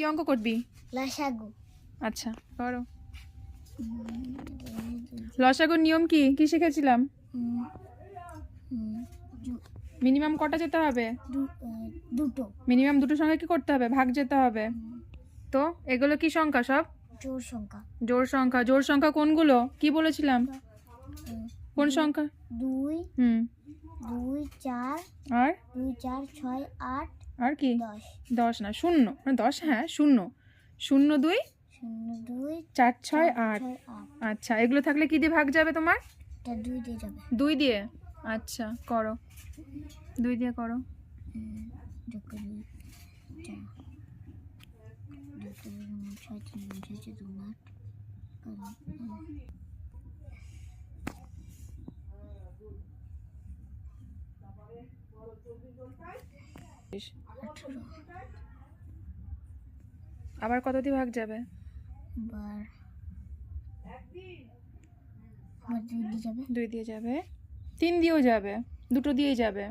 কি অঙ্ক করবি? লসাগু। আচ্ছা করো। লসাগুর নিয়ম কি? কি শিখেছিলাম? মিনিমাম কটা যেতে হবে? দুটো। মিনিমাম দুটো সঙ্গে কি করতে হবে? ভাগ যেতে হবে। তো এগুলো কি সংখ্যা সব? জোর সংখ্যা। জোর সংখ্যা। জোর সংখ্যা কোনগুলো? কি বলেছিলাম? কোন সংখ্যা? দুই হুম। দুই চার আর? দুই চার ছয় আট আর কি? দশ। না শূন্য। মানে দশ হ্যাঁ শূন্য। শূন্য দুই চার ছয় আট। আচ্ছা এগুলো থাকলে কি দিয়ে ভাগ যাবে তোমার? দুই দিয়ে যাবে। দুই দিয়ে? আচ্ছা করো। দুই দিয়ে করো। আঠেরো আবার কত দিয়ে ভাগ যাবে? বার দুই দিয়ে যাবে। দুই দিয়ে যাবে। তিন দিয়েও যাবে। দুটো দিয়েই যাবে।